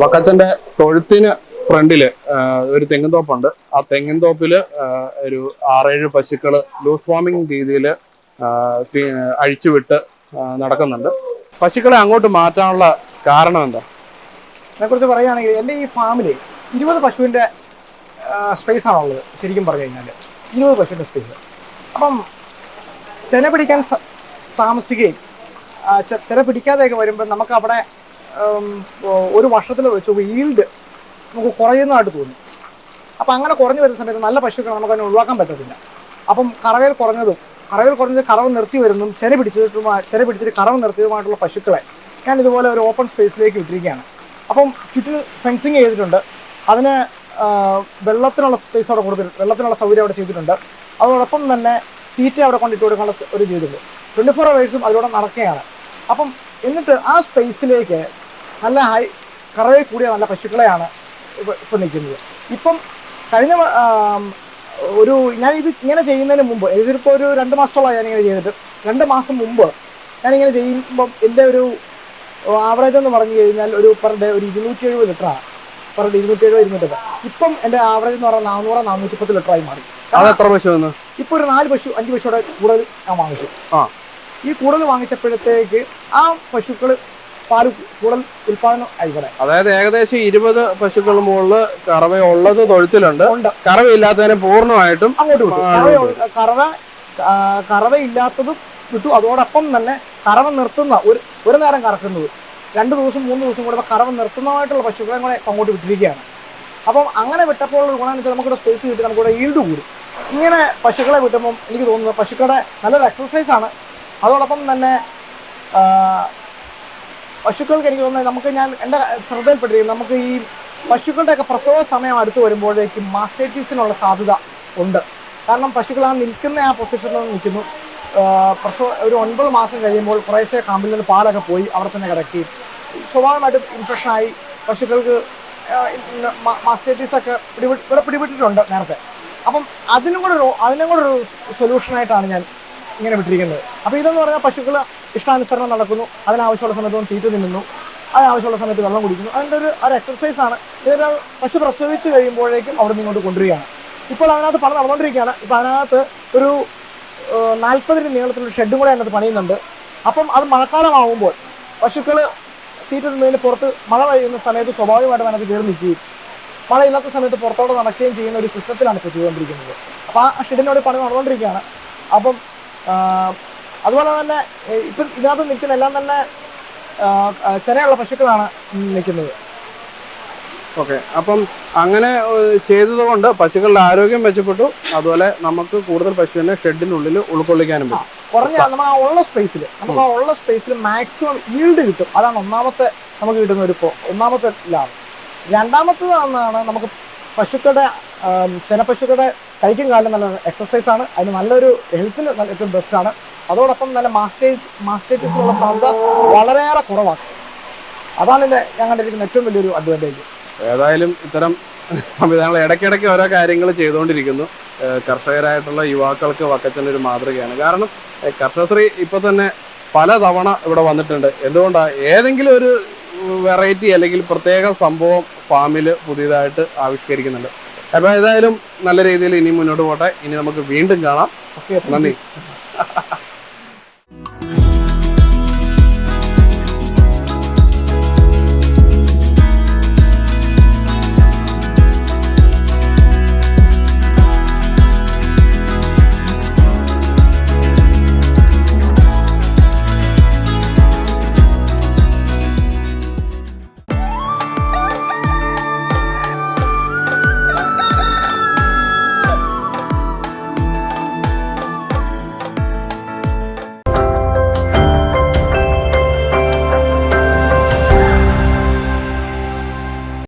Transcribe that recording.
വക്കച്ചന്റെ തൊഴുത്തിന് ഫ്രണ്ടിൽ ഒരു തെങ്ങിൻ തോപ്പുണ്ട്. ആ തെങ്ങിൻ തോപ്പിൽ ഒരു ആറേഴ് പശുക്കൾ ലൂസ് ഫോമിങ് രീതിയിൽ അഴിച്ചുവിട്ട് നടക്കുന്നുണ്ട്. പശുക്കളെ അങ്ങോട്ട് മാറ്റാനുള്ള കാരണം എന്താ? അതിനെക്കുറിച്ച് പറയുകയാണെങ്കിൽ എന്റെ ഈ ഫാമിൽ ഇരുപത് പശുവിന്റെ സ്പേസ് ആണുള്ളത് ശരിക്കും പറഞ്ഞു കഴിഞ്ഞാൽ ഇരുപത് പശുവിന്റെ സ്പേസ് അപ്പം ചെന പിടിക്കാൻ താമസിക്കുകയും ചെന പിടിക്കാതെയൊക്കെ വരുമ്പോൾ നമുക്ക് അവിടെ ഒരു വർഷത്തിൽ വെച്ച് ഈൽഡ് നമുക്ക് കുറയുന്നതായിട്ട് തോന്നും. അപ്പം അങ്ങനെ കുറഞ്ഞു വരുന്ന സമയത്ത് നല്ല പശുക്കളെ നമുക്ക് അതിനെ ഒഴിവാക്കാൻ പറ്റത്തില്ല. അപ്പം കറവയിൽ കുറഞ്ഞതും കറവയിൽ കുറഞ്ഞത് കറവ് നിർത്തി വരുന്നതും ചെന പിടിച്ചിട്ടുമാ ചെന പിടിച്ചിട്ട് കറവ് നിർത്തിയതുമായിട്ടുള്ള പശുക്കളെ ഞാൻ ഇതുപോലെ ഒരു ഓപ്പൺ സ്പേസിലേക്ക് വിട്ടിരിക്കുകയാണ്. അപ്പം ചുറ്റിന് ഫെൻസിങ് ചെയ്തിട്ടുണ്ട്. അതിന് വെള്ളത്തിനുള്ള സ്പേസ് അവിടെ കൊടുത്തിട്ടുണ്ട് വെള്ളത്തിനുള്ള സൗകര്യം അവിടെ ചെയ്തിട്ടുണ്ട്. അതോടൊപ്പം തന്നെ തീറ്റ അവിടെ കൊണ്ടിട്ട് കൊടുക്കാനുള്ള ഒരു ചെയ്തിട്ടുണ്ട്. ട്വന്റി ഫോർ അവേഴ്സും അതിലൂടെ നടക്കുകയാണ്. അപ്പം എന്നിട്ട് ആ സ്പേസിലേക്ക് നല്ല ഹൈ കറവയിൽ കൂടിയ നല്ല പശുക്കളെയാണ് ഇപ്പം നിൽക്കുന്നത്. ഇപ്പം കഴിഞ്ഞ ഒരു ഞാൻ ഇത് ഇങ്ങനെ ചെയ്യുന്നതിന് മുമ്പ് ഇതിപ്പോൾ ഒരു രണ്ട് മാസത്തോളം ഞാനിങ്ങനെ ചെയ്തിട്ട് രണ്ട് മാസം മുമ്പ് ഞാനിങ്ങനെ ചെയ്യുമ്പം എന്റെ ഒരു ആവറേജ് എന്ന് പറഞ്ഞു കഴിഞ്ഞാൽ ഒരു പെർ ഡേ ഒരു ഇരുന്നൂറ്റി എഴുപത് ലിറ്ററാണ് പെർ ഡേ ഇരുന്നൂറ്റി എഴുപത് ഇരുന്നൂറ്റി ഇപ്പം എന്റെ ആവറേജ് എന്ന് പറഞ്ഞാൽ നാനൂറ് നാനൂറ്റി പത്ത് ലിറ്ററായി മാറി. അതെത്ര എത്ര പശു ഇപ്പോൾ ഒരു നാല് പശു അഞ്ച് പശുവിടെ കൂടുതൽ ഞാൻ വാങ്ങിച്ചു. ആ. ഈ കൂടുതൽ വാങ്ങിച്ചപ്പോഴത്തേക്ക് ആ പശുക്കൾ പാൽ കൂടുതൽ ഉൽപാദനം ആയിക്കോട്ടെ. അതായത് ഏകദേശം ഇരുപത് പശുക്കൾ മുകളിൽ ഉള്ളത് തൊഴുത്തിലുണ്ട്. കറവയില്ലാത്തതിനെ പൂർണമായിട്ടും അങ്ങോട്ട് കറവ കറവ കറവയില്ലാത്തതും വിട്ടു. അതോടൊപ്പം തന്നെ കറവ നിർത്തുന്ന ഒരു ഒരു നേരം കറക്കുന്നത്. രണ്ട് ദിവസം മൂന്ന് ദിവസം കൂടെ കറവ നിർത്തുന്നതായിട്ടുള്ള പശുക്കളെ കൂടെ അങ്ങോട്ട് വിട്ടിരിക്കുകയാണ്. അപ്പം അങ്ങനെ വിട്ടപ്പോൾ ഒരു ഗുണം വെച്ചാൽ നമുക്കിവിടെ സ്പേസ് കിട്ടി നമുക്കിവിടെ ഈൽഡ് കൂടും. ഇങ്ങനെ പശുക്കളെ വിട്ടുമ്പം എനിക്ക് തോന്നുന്നത് പശുക്കളുടെ നല്ലൊരു എക്സസൈസ് ആണ്. അതോടൊപ്പം തന്നെ പശുക്കൾക്ക് എനിക്ക് തോന്നുന്നത് നമുക്ക് ഞാൻ എന്റെ ശ്രദ്ധയിൽപ്പെട്ടിരിക്കും നമുക്ക് ഈ പശുക്കളുടെയൊക്കെ പ്രസവ സമയം അടുത്ത് വരുമ്പോഴേക്കും മാസ്റ്റൈറ്റീസിനുള്ള സാധ്യത ഉണ്ട്. കാരണം പശുക്കൾ ആ നിൽക്കുന്ന ആ പൊസിഷനിൽ നിൽക്കുന്നു. പ്രസവ ഒരു ഒൻപത് മാസം കഴിയുമ്പോൾ കുറേശ്ശെ കാമ്പിൽ നിന്ന് പാലൊക്കെ പോയി അവിടെ തന്നെ കിടക്കുകയും സ്വാഭാവികമായിട്ടും ഇൻഫെക്ഷനായി പശുക്കൾക്ക് മാസ്റ്റേറ്റീസൊക്കെ പിടിപെട്ട് ഇവിടെ പിടിപെട്ടിട്ടുണ്ട് നേരത്തെ. അപ്പം അതിനും കൂടെ ഒരു അതിനും കൂടെ ഒരു സൊല്യൂഷനായിട്ടാണ് ഞാൻ ഇങ്ങനെ വിട്ടിരിക്കുന്നത്. അപ്പോൾ ഇതെന്ന് പറഞ്ഞാൽ പശുക്കൾ ഇഷ്ടാനുസരണം നടക്കുന്നു. അതിനാവശ്യമുള്ള സമയത്ത് തീറ്റ തിന്നുന്നു അതിനാവശ്യമുള്ള സമയത്ത് വെള്ളം കുടിക്കുന്നു. അതിന്റെ ഒരു ഒരു എക്സർസൈസ് ആണ്. ഇതൊരാൾ പശു പ്രസവിച്ച് കഴിയുമ്പോഴേക്കും അവിടെ നിന്ന് ഇങ്ങോട്ട് കൊണ്ടുവരികയാണ്. ഇപ്പോൾ അതിനകത്ത് പണി നടന്നുകൊണ്ടിരിക്കുകയാണ്. ഇപ്പോൾ അതിനകത്ത് ഒരു നാൽപ്പതിന് നീളത്തിലുള്ള ഷെഡും കൂടെ അതിനകത്ത് പണിയുന്നുണ്ട്. അപ്പം അത് മഴക്കാലമാവുമ്പോൾ പശുക്കൾ തീറ്റ തിന്നതിന് പുറത്ത് മഴ പെയ്യുന്ന സമയത്ത് സ്വാഭാവികമായിട്ട് അതിനകത്ത് കയറി നിൽക്കുകയും മഴയില്ലാത്ത സമയത്ത് പുറത്തോട്ട് നടക്കുകയും ചെയ്യുന്ന ഒരു സിസ്റ്റത്തിലാണ് ഇപ്പോൾ ചെയ്തുകൊണ്ടിരിക്കുന്നത്. അപ്പോൾ ആ ഷെഡിനോട് പണി നടന്നുകൊണ്ടിരിക്കുകയാണ്. അപ്പം അതുപോലെ തന്നെ ഇപ്പൊ ഇതിനകത്ത് നിൽക്കുന്ന എല്ലാം തന്നെ ചെനയുള്ള പശുക്കളാണ് നിൽക്കുന്നത്. ഓക്കെ. അപ്പം അങ്ങനെ ചെയ്തത് ചെയ്തതുകൊണ്ട് പശുക്കളുടെ ആരോഗ്യം മെച്ചപ്പെട്ടു. അതുപോലെ നമുക്ക് കൂടുതൽ പശുവിനെ ഷെഡിനുള്ളിൽ ഉൾക്കൊള്ളിക്കാനും പറ്റും. കുറഞ്ഞ നമ്മൾ ആ ഉള്ള സ്പേസിൽ നമുക്ക് ആ ഉള്ള സ്പേസിൽ മാക്സിമം ഈൽഡ് കിട്ടും. അതാണ് ഒന്നാമത്തെ നമുക്ക് കിട്ടുന്ന ഒരു ഒന്നാമത്തെ ലാഭം. രണ്ടാമത്തേതാണ് നമുക്ക് പശുക്കളുടെ ചെനപ്പശുക്കളുടെ കൈക്കും കാലം നല്ല എക്സസൈസ് ആണ്. അതിന് നല്ലൊരു ഹെൽത്തിന് നല്ല ഏറ്റവും ബെസ്റ്റ് ആണ്. അതോടൊപ്പം നല്ല മാസ്റ്റേഴ്സ് മാസ്റ്റേഴ്സിനുള്ള സാധ്യത വളരെയേറെ കുറവാണ് അതാണ് എന്റെ ഞാൻ കണ്ടിരിക്കുന്ന ഏറ്റവും വലിയൊരു അഡ്വാന്റേജ് ഏതായാലും ഇത്തരം സംവിധാനങ്ങൾ ഇടയ്ക്കിടയ്ക്ക് ഓരോ കാര്യങ്ങൾ ചെയ്തുകൊണ്ടിരിക്കുന്നു. കർഷകരായിട്ടുള്ള യുവാക്കൾക്ക് വക്കച്ചന്റെ ഒരു മാതൃകയാണ്. കാരണം കർഷകശ്രീ ഇപ്പൊ തന്നെ പല തവണ ഇവിടെ വന്നിട്ടുണ്ട്. എന്തുകൊണ്ടാണ് ഏതെങ്കിലും ഒരു വെറൈറ്റി അല്ലെങ്കിൽ പ്രത്യേക സംഭവം ഫാമിൽ പുതിയതായിട്ട് ആവിഷ്കരിക്കുന്നുണ്ട്. അപ്പോൾ ഏതായാലും നല്ല രീതിയിൽ ഇനി മുന്നോട്ട് പോട്ടെ. ഇനി നമുക്ക് വീണ്ടും കാണാം. ഓക്കെ നന്ദി.